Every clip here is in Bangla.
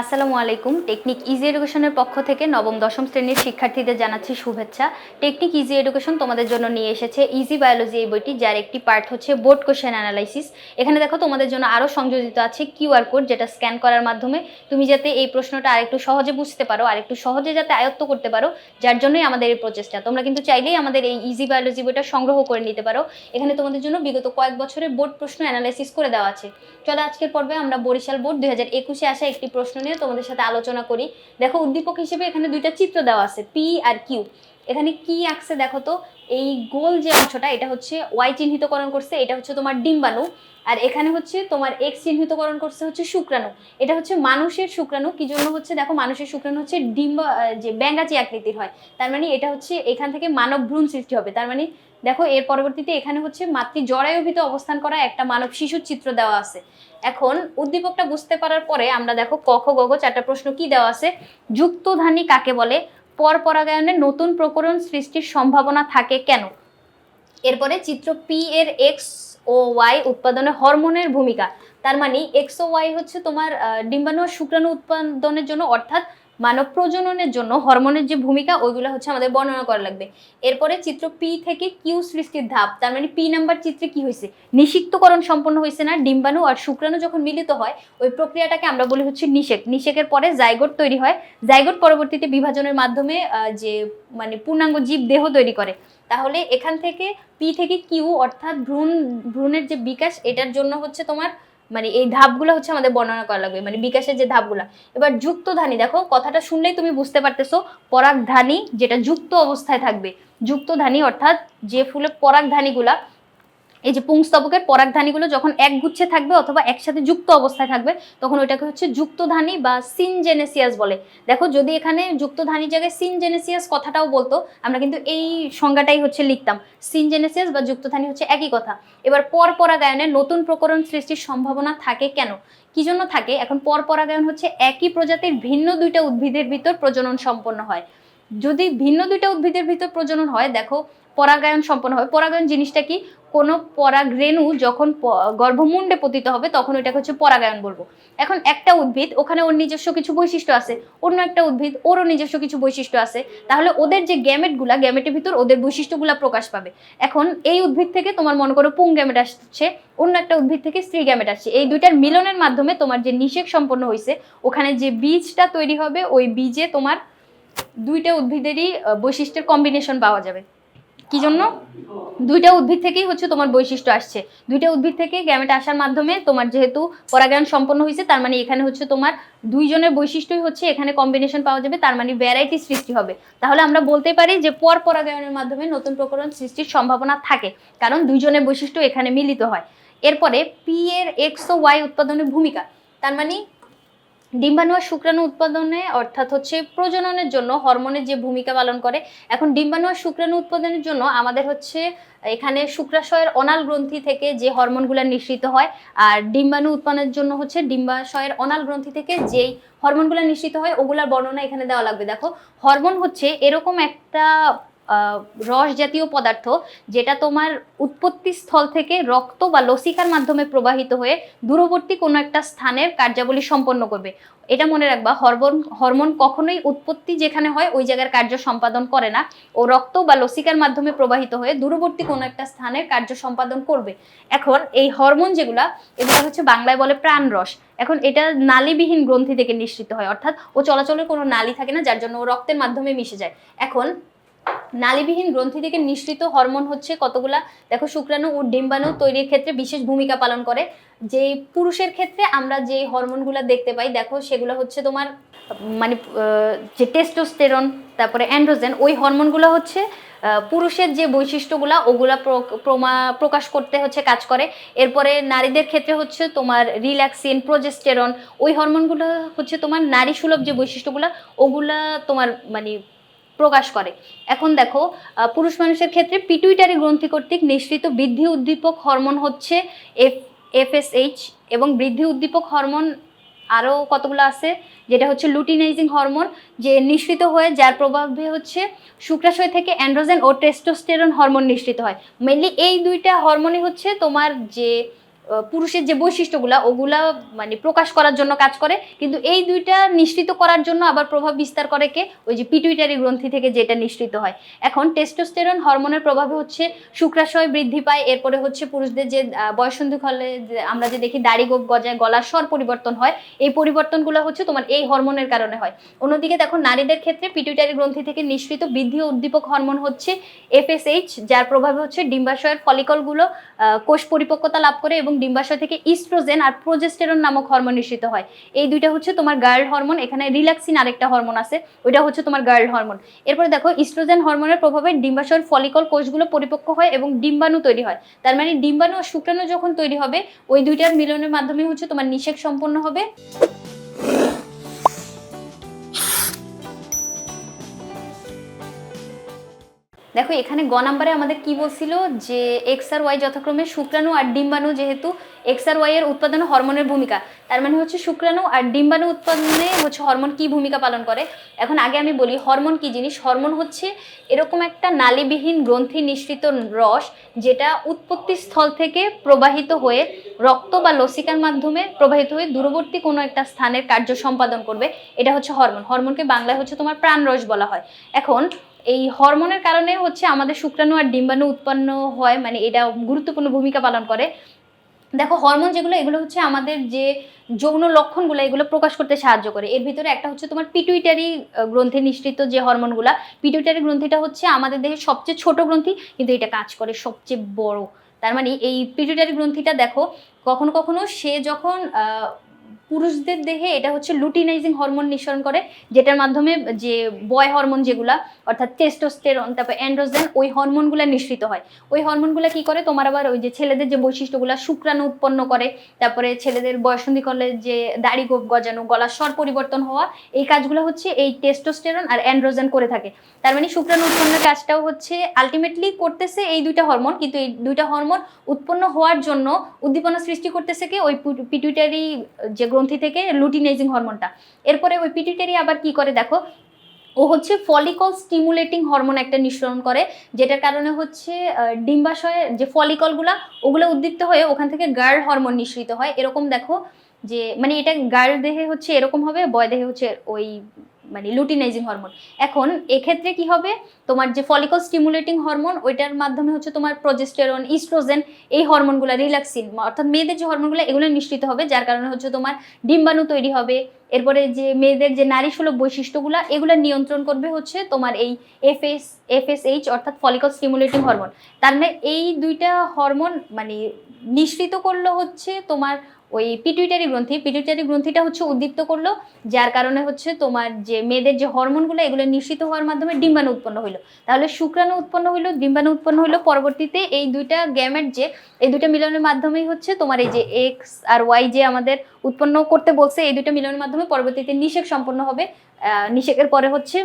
আসসালামু আলাইকুম। টেকনিক ইজি এডুকেশনের পক্ষ থেকে নবম, দশম শ্রেণির শিক্ষার্থীদের জানাচ্ছি শুভেচ্ছা। টেকনিক ইজি এডুকেশন তোমাদের জন্য নিয়ে এসেছে ইজি বায়োলজি এই বইটি, যার একটি পার্ট হচ্ছে বোর্ড কোশ্চেন অ্যানালাইসিস এখানে দেখো তোমাদের জন্য আরও সংযোজিত আছে কিউআর কোড যেটা স্ক্যান করার মাধ্যমে। তুমি যাতে এই প্রশ্নটা আরেকটু সহজে বুঝতে পারো আর একটু সহজে যাতে আয়ত্ত করতে পারো, যার জন্যই আমাদের এই প্রচেষ্টা। তোমরা কিন্তু চাইলেই আমাদের এই ইজি বায়োলজি বইটা সংগ্রহ করে নিতে পারো। এখানে তোমাদের জন্য বিগত কয়েক বছরের বোর্ড প্রশ্ন অ্যানালাইসিস করে দেওয়া আছে। চলো আজকের পর্বে আমরা বরিশাল বোর্ড দুই হাজার একুশে আসা একটি প্রশ্ন নিয়ে তোমাদের সাথে আলোচনা করি। দেখো, উদ্দীপক হিসেবে এখানে দুইটা চিত্র দেওয়া আছে পি আর কিউ এখানে কি আঁকছে, দেখো তো, এই গোল যে অংশটা, এটা হচ্ছে ওয়াই চিহ্নিতকরণ করছে, এটা হচ্ছে তোমার ডিম্বাণু। আর এখানে হচ্ছে তোমার এক্স চিহ্নিতকরণ করছে হচ্ছে শুক্রাণু। এটা হচ্ছে মানুষের শুক্রাণু, কি জন্য হচ্ছে, দেখো, মানুষের শুক্রাণু হচ্ছে ডিম্বা যে ব্যাঙ্গাচি আকৃতির হয়। তার মানে এটা হচ্ছে এখান থেকে মানব ভ্রূণ সৃষ্টি হবে। তার মানে দেখো, এর পরবর্তীতে এখানে হচ্ছে মাতৃ জরায়ুভিত অবস্থান করা একটা মানব শিশুর চিত্র দেওয়া আছে। এখন উদ্দীপকটা বুঝতে পারার পরে আমরা দেখো ক খ গ ঘ চারটা প্রশ্ন কি দেওয়া আছে? যুক্তধানী কাকে বলে? পরপরাগায়নে নতুন প্রকরণ সৃষ্টির সম্ভাবনা থাকে কেন? এরপরে চিত্র পি এর এক্স ও ওয়াই উৎপাদনে হরমোনের ভূমিকা। তার মানে এক্স ও ওয়াই হচ্ছে তোমার ডিম্বাণু শুক্রাণু উৎপাদনের জন্য, অর্থাৎ মানব প্রজননের জন্য হরমোনের যে ভূমিকা, ওইগুলো হচ্ছে আমাদের বর্ণনা করা লাগবে। এরপরে চিত্র পি থেকে কিউ সৃষ্টির ধাপ, তার মানে পি নাম্বার চিত্রে কি হয়েছে? নিষিক্তকরণ সম্পন্ন হয়েছে না, ডিম্বাণু আর শুক্রাণু যখন মিলিত হয়, ওই প্রক্রিয়াটাকে আমরা বলি হচ্ছে নিষেক। নিষেকের পরে জাইগোট তৈরি হয়। জাইগোট পরবর্তীতে বিভাজনের মাধ্যমে যে মানে পূর্ণাঙ্গ জীব দেহ তৈরি করে। তাহলে এখান থেকে পি থেকে কিউ অর্থাৎ ভ্রূণ, ভ্রূণের যে বিকাশ, এটার জন্য হচ্ছে তোমার মানে এই ধাপগুলো হচ্ছে আমাদের বর্ণনা করা লাগবে মানে বিকাশের যে ধাপগুলো। এবার যুক্ত ধানি দেখো, কথাটা শুনলেই তুমি বুঝতে পারতেছো, পরাগধানী যেটা যুক্ত অবস্থায় থাকবে। যুক্ত ধানি অর্থাৎ যে ফুলে পরাগধানী ধানীগুলা এই যে পুংস্তবকের পরাগধানীগুলো যখন এক গুচ্ছে থাকবে অথবা একসাথে যুক্ত অবস্থায় থাকবে, তখন ওইটাকে হচ্ছে যুক্তধানী বা সিনজেনেসিয়াস বলে। দেখো, যদি এখানে যুক্তধানীর জায়গায় সিনজেনেসিয়াস কথাটাও বলতো, আমরা কিন্তু এই সংজ্ঞাটাই হচ্ছে লিখতাম। সিনজেনেসিয়াস বা যুক্তধানী হচ্ছে একই কথা। এবার পর পরাগায়নে নতুন প্রকরণ সৃষ্টির সম্ভাবনা থাকে কেন? কি জন্য থাকে? এখন পর পরাগায়ন হচ্ছে একই প্রজাতির ভিন্ন দুইটা উদ্ভিদের ভিতর প্রজনন সম্পন্ন হয়। যদি ভিন্ন দুইটা উদ্ভিদের ভিতর প্রজনন হয়, দেখো, পরাগায়ন সম্পন্ন হয়। পরাগায়ন জিনিসটা কি? কোনো পরাগরেণু যখন প- গর্ভমুণ্ডে পতিত হবে, তখন ওইটাকে হচ্ছে পরাগায়ন বলব। এখন একটা উদ্ভিদ, ওখানে ওর নিজস্ব কিছু বৈশিষ্ট্য আছে, অন্য একটা উদ্ভিদ, ওরও নিজস্ব কিছু বৈশিষ্ট্য আছে, তাহলে ওদের যে গ্যামেটগুলা, গ্যামেটের ভিতর ওদের বৈশিষ্ট্যগুলা প্রকাশ পাবে। এখন এই উদ্ভিদ থেকে তোমার মনে করো পুং গ্যামেট আসছে, অন্য একটা উদ্ভিদ থেকে স্ত্রী গ্যামেট আসছে। এই দুইটার মিলনের মাধ্যমে তোমার যে নিষেক সম্পন্ন হয়েছে ওখানে যে বীজটা তৈরি হবে, ওই বীজে তোমার দুইটা উদ্ভিদেরই বৈশিষ্ট্যের কম্বিনেশন পাওয়া যাবে। কি জন্য? দুইটা উদ্ভিদ থেকেই হচ্ছে তোমার বৈশিষ্ট্য আসছে। দুইটা উদ্ভিদ থেকে গ্যামেট আসার মাধ্যমে তোমার যেহেতু পরাগায়ন সম্পন্ন হয়েছে, তার মানে এখানে হচ্ছে তোমার দুইজনের বৈশিষ্ট্যই হচ্ছে এখানে কম্বিনেশন পাওয়া যাবে, তার মানে ভ্যারাইটি সৃষ্টি হবে। তাহলে আমরা বলতে পারি যে পর পরাগায়নের মাধ্যমে নতুন প্রকরণ সৃষ্টির সম্ভাবনা থাকে, কারণ দুইজনের বৈশিষ্ট্য এখানে মিলিত হয়। এরপরে পি এর এক্স ও ওয়াই উৎপাদনের ভূমিকা, তার মানে ডিম্বাণু শুক্রাণু উৎপাদনে, অর্থাৎ হচ্ছে প্রজননের জন্য হরমোনের যে ভূমিকা পালন করে, এখন ডিম্বাণু শুক্রাণু উৎপাদনের জন্য আমাদের হচ্ছে এখানে শুক্রাশয়ের অনাল গ্রন্থি থেকে যে হরমোনগুলো নিঃসৃত হয়, আর ডিম্বাণু উৎপাদনের জন্য হচ্ছে ডিম্বাশয়ের অনাল গ্রন্থি থেকে যেই হরমোনগুলো নিঃসৃত হয়, ওগুলার বর্ণনা এখানে দেওয়া লাগবে। দেখো, হরমোন হচ্ছে এরকম একটা রস জাতীয় পদার্থ যেটা তোমার উৎপত্তি স্থল থেকে রক্ত বা লসিকার মাধ্যমে প্রবাহিত হয়ে দূরবর্তী কোনো একটা স্থানের কার্যাবলী সম্পন্ন করবে। এটা মনে রাখবা হরমোন হরমোন কখনোই উৎপত্তি যেখানে হয় ওই জায়গার কার্য সম্পাদন করে না। ও রক্ত বা লসিকার মাধ্যমে প্রবাহিত হয়ে দূরবর্তী কোনো একটা স্থানের কার্য সম্পাদন করবে। এখন এই হরমোন যেগুলা, এগুলো হচ্ছে বাংলায় বলে প্রাণরস। এখন এটা নালীবিহীন গ্রন্থি থেকে নিঃসৃত হয়। অর্থাৎ ও চলাচলের কোনো নালী থাকে না, যার জন্য ও রক্তের মাধ্যমে মিশে যায়। এখন নালীবিহীন গ্রন্থি থেকে নিঃসৃত হরমোন হচ্ছে কতগুলা? দেখো শুক্রাণু ও ডিম্বাণু তৈরির ক্ষেত্রে বিশেষ ভূমিকা পালন করে। যে পুরুষের ক্ষেত্রে আমরা যে হরমোনগুলো দেখতে পাই, দেখো সেগুলো হচ্ছে তোমার মানে যে টেস্টোস্টেরন তারপরে অ্যান্ড্রোজেন ওই হরমোনগুলো হচ্ছে পুরুষের যে বৈশিষ্ট্যগুলা, ওগুলা প্রকাশ করতে হচ্ছে, কাজ করে। এরপরে নারীদের ক্ষেত্রে হচ্ছে তোমার রিল্যাক্সিন প্রোজেস্টেরন ওই হরমোনগুলো হচ্ছে তোমার নারী সুলভ যে বৈশিষ্ট্যগুলা, ওগুলা তোমার মানে প্রকাশ করে। এখন দেখো পুরুষ মানুষের ক্ষেত্রে পিটুইটারি গ্রন্থি কর্তৃক নিঃসৃত বৃদ্ধি উদ্দীপক হরমোন হচ্ছে এফ এফএসএইচ এবং বৃদ্ধি উদ্দীপক হরমোন আরও কতগুলো আছে? যেটা হচ্ছে লুটিনাইজিং হরমোন যে নিঃসৃত হয়ে যার প্রভাবে হচ্ছে শুক্রাশয় থেকে অ্যান্ড্রোজেন ও টেস্টোস্টেরন হরমোন নিঃসৃত হয়। মেনলি এই দুইটা হরমোনই হচ্ছে তোমার যে পুরুষের যে বৈশিষ্ট্যগুলা ওগুলা মানে প্রকাশ করার জন্য কাজ করে। কিন্তু এই দুইটা নিশ্চিত করার জন্য আবার প্রভাব বিস্তার করে কে? ওই যে পিটুইটারি গ্রন্থি থেকে যেটা নিঃসৃত হয়। এখন টেস্টোস্টেরন হরমোনের প্রভাবে হচ্ছে শুক্রাশয় বৃদ্ধি পায় এরপরে হচ্ছে পুরুষদের যে আহ, বয়সন্ধি হলে আমরা যে দেখি দাড়ি গোপ গজায় গলার স্বর পরিবর্তন হয় এই পরিবর্তনগুলো হচ্ছে তোমার এই হরমোনের কারণে হয়। অন্যদিকে দেখো নারীদের ক্ষেত্রে পিটুইটারি গ্রন্থি থেকে নিঃসৃত বৃদ্ধি উদ্দীপক হরমোন হচ্ছে এফএসএইচ যার প্রভাবে হচ্ছে ডিম্বাশয়ের ফলিকলগুলো কোষ পরিপক্কতা লাভ করে এবং ডিম্বাশয় থেকে ইস্ট্রোজেন আর প্রোজেস্টেরন নামক হরমোন নিঃসৃত হয়। এই দুইটা হচ্ছে তোমার গার্ল হরমোন এখানে রিল্যাক্সিন আরেকটা হরমোন আছে, ওইটা হচ্ছে তোমার গার্ল হরমোন এরপরে দেখো, ইস্ট্রোজেন হরমোনের প্রভাবে ডিম্বাশয়ের ফলিকল কোষগুলো পরিপক্ক হয় এবং ডিম্বাণু তৈরি হয়। তার মানে ডিম্বাণু আর শুক্রাণু যখন তৈরি হবে, ওই দুইটার মিলনের মাধ্যমে হচ্ছে তোমার নিষেক সম্পন্ন হবে। দেখো, এখানে গ নাম্বারে আমাদের কি বলছিল? যে এক্স আর ওয়াই যথাক্রমে শুক্রাণু আর ডিম্বাণু যেহেতু এক্স আর ওয়াই এর উৎপাদনে হরমোনের ভূমিকা। তার মানে হচ্ছে শুক্রাণু আর ডিম্বাণু উৎপাদনে হচ্ছে হরমোন কি ভূমিকা পালন করে? এখন আগে আমি বলি, হরমোন কি জিনিস? হরমোন হচ্ছে এরকম একটা নালীবিহীন গ্রন্থি নিঃসৃত রস, যেটা উৎপত্তি স্থল থেকে প্রবাহিত হয়ে রক্ত বা লসিকার মাধ্যমে প্রবাহিত হয়ে দূরবর্তী কোনো একটা স্থানের কার্য সম্পাদন করবে। এটা হচ্ছে হরমোন। হরমোনকে বাংলায় হচ্ছে তোমার প্রাণরস বলা হয়। এখন এই হরমোনের কারণে হচ্ছে আমাদের শুক্রাণু আর ডিম্বাণু উৎপন্ন হয় মানে এটা গুরুত্বপূর্ণ ভূমিকা পালন করে। দেখো, হরমোন যেগুলো, এগুলো হচ্ছে আমাদের যে যৌন লক্ষণগুলো, এগুলো প্রকাশ করতে সাহায্য করে। এর ভিতরে একটা হচ্ছে তোমার পিটুইটারি গ্রন্থে নিঃসৃত যে হরমোনগুলা পিটুইটারি গ্রন্থিটা হচ্ছে আমাদের দেহের সবচেয়ে ছোট গ্রন্থি, কিন্তু এটা কাজ করে সবচেয়ে বড়। তার মানে এই পিটুইটারি গ্রন্থিটা দেখো, কখনো কখনো সে যখন পুরুষদের দেহে এটা হচ্ছে লুটিনাইজিং হরমোন নিঃসরণ করে, যেটার মাধ্যমে যে বয় হরমোন যেগুলা, অর্থাৎ টেস্টোস্টেরন তারপর অ্যান্ড্রোজেন ওই হরমোনগুলো নিঃসৃত হয়। ওই হরমোনগুলো কি করে? তোমার আবার ওই যে ছেলেদের যে বৈশিষ্ট্যগুলো, শুক্রাণু উৎপন্ন করে, তারপরে ছেলেদের বয়সন্ধি করলে যে দাড়ি গোপ গজানো, গলার স্বর পরিবর্তন হওয়া, এই কাজগুলো হচ্ছে এই টেস্টোস্টেরন আর অ্যান্ড্রোজেন করে থাকে। তার মানে শুক্রাণু উৎপন্নের কাজটাও হচ্ছে আলটিমেটলি করতেছে এই দুইটা হরমোন কিন্তু এই দুইটা হরমোন উৎপন্ন হওয়ার জন্য উদ্দীপনা সৃষ্টি করতেছে কি? ওই পিটুইটারি যে গ্রন্থি থেকে লুটিনাইজিং হরমোনটা। এরপরে ওই পিটিটেরি আবার কি করে দেখো? ও হচ্ছে ফলিকল স্টিমুলেটিং হরমোন একটা নিঃসরণ করে, যেটার কারণে হচ্ছে ডিম্বাশয়ে যে ফলিকলগুলা ওগুলো উদ্দীপ্ত হয়ে ওখান থেকে গার্ল হরমোন নিঃসৃত হয়। এরকম দেখো যে মানে এটা গার্ল দেহে হচ্ছে এরকম হবে, বয় দেহে হচ্ছে ওই মানে লুটিনাইজিং হরমোন এখন এক্ষেত্রে কি হবে? তোমার যে ফলিকল স্টিমুলেটিং হরমোন ওইটার মাধ্যমে হচ্ছে তোমার প্রজেস্টেরন ইস্ট্রোজেন এই হরমোনগুলো রিল্যাক্সিন অর্থাৎ মেয়েদের যে হরমোনগুলো এগুলো নিশ্চিত হবে, যার কারণে হচ্ছে তোমার ডিম্বাণু তৈরি হবে। এরপরে যে মেয়েদের যে নারী সুলভ বৈশিষ্ট্যগুলো, এগুলো নিয়ন্ত্রণ করবে হচ্ছে তোমার এই এফএস এফএসএইচ অর্থাৎ ফলিকল স্টিমুলেটিং হরমোন তার মানে এই দুইটা হরমোন মানে নিঃসৃত করল হচ্ছে তোমার ওই পিটুইটারি গ্রন্থি। পিটুইটারি গ্রন্থিটা হচ্ছে উদ্দীপ্ত করল, যার কারণে হচ্ছে তোমার যে মেয়েদের যে হরমোনগুলো, এগুলো নিঃসৃত হওয়ার মাধ্যমে ডিম্বাণু উৎপন্ন হইল। তাহলে শুক্রাণু উৎপন্ন হইল, ডিম্বাণু উৎপন্ন হইল, পরবর্তীতে এই দুইটা গ্যামেট যে, এই দুইটা মিলনের মাধ্যমেই হচ্ছে তোমার এই যে এক্স আর ওয়াই যে আমাদের উৎপন্ন করতে বলছে, এই দুইটা মিলনের মাধ্যমে পরবর্তীতে নিষেক সম্পন্ন হবে। নিষেকের পরে হচ্ছে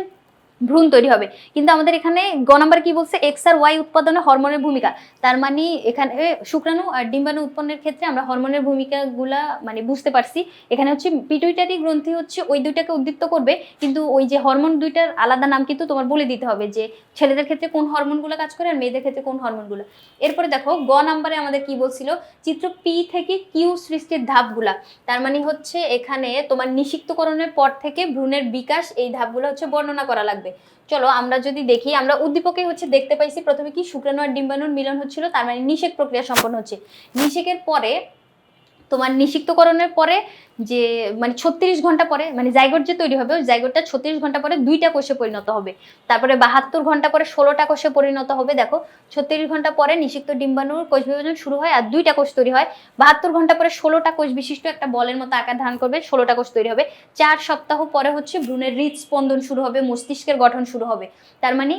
ভ্রূণ তৈরি হবে। কিন্তু আমাদের এখানে গ নাম্বার কি বলছে? এক্স আর ওয়াই উৎপাদনে হরমোনের ভূমিকা। তার মানে এখানে শুক্রাণু আর ডিম্বাণু উৎপন্নের ক্ষেত্রে আমরা হরমোনের ভূমিকাগুলা মানে বুঝতে পারছি। এখানে হচ্ছে পিটুইটারি গ্রন্থি হচ্ছে ওই দুইটাকে উদ্দীপ্ত করবে, কিন্তু ওই যে হরমোন দুইটার আলাদা নাম কিন্তু তোমার বলে দিতে হবে যে ছেলেদের ক্ষেত্রে কোন হরমোনগুলো কাজ করে আর মেয়েদের ক্ষেত্রে কোন হরমোনগুলো। এরপরে দেখো, গ নাম্বারে আমাদের কি বলছিল? চিত্র পি থেকে কিউ সৃষ্টির ধাপগুলা। তার মানে হচ্ছে এখানে তোমার নিষিক্তকরণের পর থেকে ভ্রূণের বিকাশ এই ধাপগুলো হচ্ছে বর্ণনা করা লাগবে। চলো আমরা যদি দেখি, আমরা উদ্দীপকে হচ্ছে দেখতে পাইছি প্রথমে কি শুক্রাণু আর ডিম্বাণুর মিলন হচ্ছিল, তার মানে নিষেক প্রক্রিয়া সম্পন্ন হচ্ছে। নিষেকের পরে তোমার নিষিক্তকরণের পরে যে মানে ছত্রিশ ঘণ্টা পরে মানে জাইগোট যে তৈরি হবে, ওই জাইগোটটা ছত্রিশ ঘণ্টা পরে দুইটা কোষে পরিণত হবে। তারপরে বাহাত্তর ঘণ্টা পরে ষোলোটা কোষে পরিণত হবে, দেখো। ছত্রিশ ঘণ্টা পরে নিষিক্ত ডিম্বাণুর কোষ বিভাজন শুরু হয় আর দুইটা কোষ তৈরি হয়। বাহাত্তর ঘণ্টা পরে ষোলোটা কোষ বিশিষ্ট একটা বলের মতো আকার ধারণ করবে, ষোলোটা কোষ তৈরি হবে। চার সপ্তাহ পরে হচ্ছে ভ্রূণের হৃদস্পন্দন শুরু হবে, মস্তিষ্কের গঠন শুরু হবে। তার মানে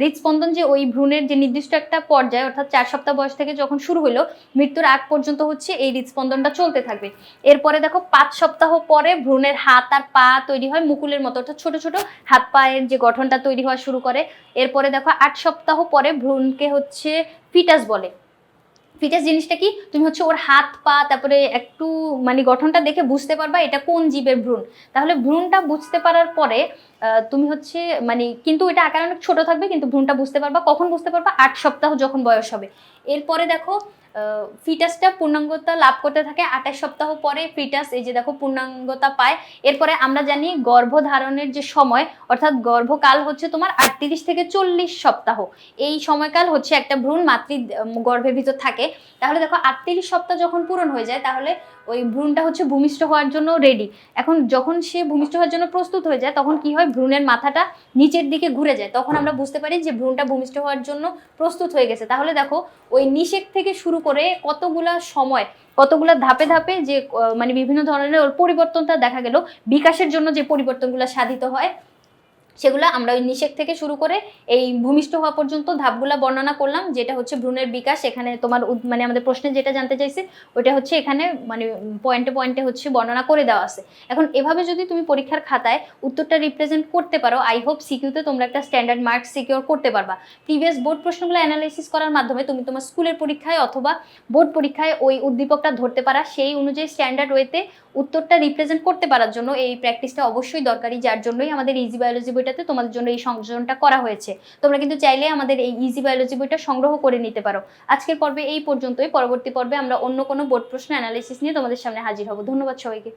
হৃদস্পন্দন যে ওই ভ্রূণের যে নির্দিষ্ট একটা পর্যায়ে, অর্থাৎ চার সপ্তাহ বয়স থেকে যখন শুরু হলো মৃত্যুর আগ পর্যন্ত হচ্ছে এই হৃদস্পন্দনটা চলতে থাকবে। এরপরে দেখো, পাঁচ সপ্তাহ পরে ভ্রূণের হাত আর পা তৈরি হয় মুকুলের মতো, অর্থাৎ ছোট ছোট হাত পায়ের যে গঠনটা তৈরি হওয়া শুরু করে। এরপরে দেখো, আট সপ্তাহ পরে ভ্রূণকে হচ্ছে ফিটাস বলে। ফিটাস জিনিসটা কি? তুমি হচ্ছে ওর হাত পা, তারপরে একটু মানে গঠনটা দেখে বুঝতে পারবা এটা কোন জীবের ভ্রূণ। তাহলে ভ্রূণটা বুঝতে পারার পরে তুমি হচ্ছে মানে কিন্তু এটা আকার অনেক ছোট থাকবে, কিন্তু ভ্রূণটা বুঝতে পারবা। কখন বুঝতে পারবা? আট সপ্তাহ যখন বয়স হবে। এরপরে দেখো ফিটাসটা পূর্ণাঙ্গতা লাভ করতে থাকে। আঠাশ সপ্তাহ পরে ফিটাস এই যে দেখো, পূর্ণাঙ্গতা পায়। এরপরে আমরা জানি গর্ভধারণের যে সময়, অর্থাৎ গর্ভকাল হচ্ছে তোমার আটত্রিশ থেকে চল্লিশ সপ্তাহ। এই সময়কাল হচ্ছে একটা ভ্রূণ মাতৃ গর্ভের ভিতর থাকে। তাহলে দেখো, আটত্রিশ সপ্তাহ যখন পূরণ হয়ে যায়, তাহলে ওই ভ্রূণটা হচ্ছে ভূমিষ্ঠ হওয়ার জন্য রেডি এখন যখন সে ভূমিষ্ঠ হওয়ার জন্য প্রস্তুত হয়ে যায়, তখন কি হয়? ভ্রূণের মাথাটা নিচের দিকে ঘুরে যায়। তখন আমরা বুঝতে পারি যে ভ্রূণটা ভূমিষ্ঠ হওয়ার জন্য প্রস্তুত হয়ে গেছে। তাহলে দেখো, ওই নিষেক থেকে শুরু করে কতগুলা সময়, কতগুলো ধাপে ধাপে যে মানে বিভিন্ন ধরনের ওর পরিবর্তনটা দেখা গেল, বিকাশের জন্য যে পরিবর্তনগুলো সাধিত হয় সেগুলো আমরা ওই নিষেক থেকে শুরু করে এই ভূমিষ্ঠ হওয়া পর্যন্ত ধাপগুলা বর্ণনা করলাম, যেটা হচ্ছে ভ্রূণের বিকাশ, এখানে তোমার মানে আমাদের প্রশ্নে যেটা জানতে চাইছে ওটা হচ্ছে এখানে মানে পয়েন্টে পয়েন্টে হচ্ছে বর্ণনা করে দেওয়া আছে। এখন এভাবে যদি তুমি পরীক্ষার খাতায় উত্তরটা রিপ্রেজেন্ট করতে পারো আই হোপ সিকিউতে তোমরা একটা স্ট্যান্ডার্ড মার্ক সিকিউর করতে পারবা। প্রিভিয়াস বোর্ড প্রশ্নগুলো অ্যানালাইসিস করার মাধ্যমে তুমি তোমার স্কুলের পরীক্ষায় অথবা বোর্ড পরীক্ষায় ওই উদ্দীপকটা ধরতে পারা, সেই অনুযায়ী স্ট্যান্ডার্ড ওয়েতে উত্তরটা রিপ্রেজেন্ট করতে পারার জন্য এই প্র্যাকটিসটা অবশ্যই দরকারি, যার জন্যই আমাদের ইজি বায়োলজি বইটাতে তোমাদের জন্য এই সংযোজনটা করা হয়েছে। তোমরা কিন্তু চাইলে আমাদের এই ইজি বায়োলজি বইটা সংগ্রহ করে নিতে পারো। আজকের পর্বে এই পর্যন্তই। পরবর্তী পর্বে আমরা অন্য কোনো বোর্ড প্রশ্ন অ্যানালাইসিস নিয়ে তোমাদের সামনে হাজির হব। ধন্যবাদ সবাইকে।